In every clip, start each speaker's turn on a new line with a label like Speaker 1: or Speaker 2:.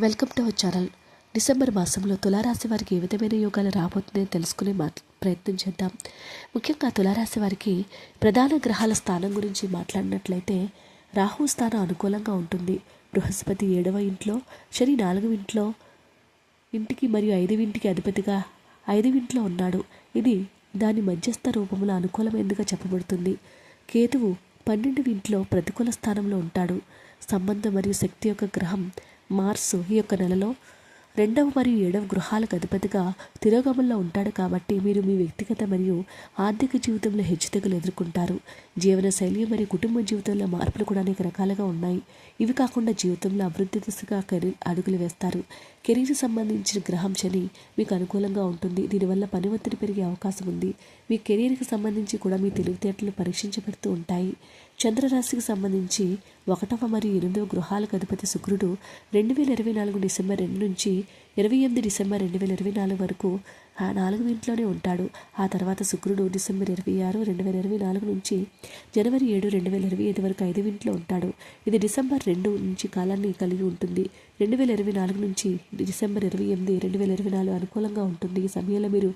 Speaker 1: Welcome to our channel. December మాసంలో తులారాశి వారికి ఏ విధమైన యోగాలు రాబోతుందని తెలుసుకునే మా ప్రయత్నం చేద్దాం. ముఖ్యంగా తులారాశి వారికి ప్రధాన గ్రహాల స్థానం గురించి మాట్లాడినట్లయితే రాహు స్థానం అనుకూలంగా ఉంటుంది. బృహస్పతి ఏడవ ఇంట్లో శని నాలుగవ ఇంట్లో ఇంటికి మరియు ఐదవింటికి అధిపతిగా ఐదవింట్లో ఉన్నాడు. ఇది దాని మధ్యస్థ రూపంలో అనుకూలమైనదిగా చెప్పబడుతుంది. కేతువు పన్నెండు ఇంట్లో ప్రతికూల స్థానంలో ఉంటాడు. సంబంధం మరియు శక్తి యొక్క గ్రహం మార్సు ఈ యొక్క నెలలో రెండవ మరియు ఏడవ గృహాలకు అధిపతిగా తిరోగమనంలో ఉంటాడు కాబట్టి మీరు మీ వ్యక్తిగత మరియు ఆర్థిక జీవితంలో హెచ్చుతగ్గులు ఎదుర్కొంటారు. జీవన శైలి మరియు కుటుంబ జీవితంలో మార్పులు కూడా అనేక రకాలుగా ఉన్నాయి. ఇవి కాకుండా జీవితంలో అభివృద్ధి దిశగా కెరీర్ అడుగులు వేస్తారు. కెరీర్ సంబంధించిన గ్రహం శని మీకు అనుకూలంగా ఉంటుంది. దీనివల్ల పని ఒత్తిడి పెరిగే అవకాశం ఉంది. మీ కెరీర్కి సంబంధించి కూడా మీ తెలివితేటలు పరీక్షించబడుతూ ఉంటాయి. చంద్రరాశికి సంబంధించి ఒకటవ మరియు ఎనిమిదవ గృహాలకు అధిపతి శుక్రుడు రెండు వేల ఇరవై నాలుగు డిసెంబర్ రెండు నుంచి ఇరవై ఎనిమిది డిసెంబర్ రెండు వేల ఇరవై నాలుగు వరకు ఆ నాలుగు ఇంట్లోనే ఉంటాడు. ఆ తర్వాత శుక్రుడు డిసెంబర్ ఇరవై ఆరు రెండు వేల ఇరవై నాలుగు నుంచి జనవరి ఏడు రెండు వేల ఇరవై ఐదు వరకు ఐదు ఇంట్లో ఉంటాడు. ఇది డిసెంబర్ రెండు నుంచి కాలాన్ని కలిగి ఉంటుంది. రెండు వేల ఇరవై నాలుగు నుంచి డిసెంబర్ ఇరవై ఎనిమిది రెండు వేల ఇరవై నాలుగు అనుకూలంగా ఉంటుంది. ఈ సమయంలో మీరు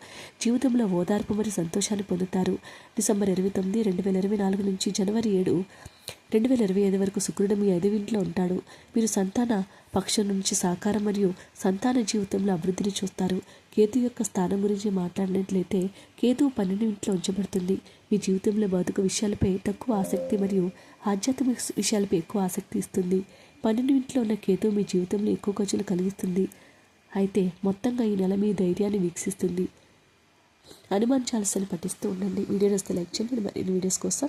Speaker 1: జీవితంలో ఓదార్పు మరియు సంతోషాన్ని పొందుతారు. డిసెంబర్ ఇరవై తొమ్మిది రెండు వేల ఇరవై నాలుగు నుంచి జనవరి ఏడు రెండు వేల ఇరవై ఐదు వరకు శుక్రుడు మీ ఐదు ఇంట్లో ఉంటాడు. మీరు సంతాన పక్షం నుంచి సాకారం మరియు సంతాన జీవితంలో అభివృద్ధిని చూస్తారు. కేతు యొక్క స్థానం గురించి మాట్లాడినట్లయితే కేతు పన్నెండు ఇంట్లో ఉంచబడుతుంది. మీ జీవితంలో భౌతిక విషయాలపై తక్కువ ఆసక్తి మరియు ఆధ్యాత్మిక విషయాలపై ఎక్కువ ఆసక్తి ఇస్తుంది. పన్నెండు ఇంట్లో ఉన్న కేతు మీ జీవితంలో ఎక్కువ ఖర్చులు కలిగిస్తుంది. అయితే మొత్తంగా ఈ నెల మీ ధైర్యాన్ని వీక్షిస్తుంది. అనుమానించాల్సిన పఠిస్తూ ఉండండి. వీడియో వస్తే లైక్ చేయండి. మరిన్ని వీడియోస్ కోసం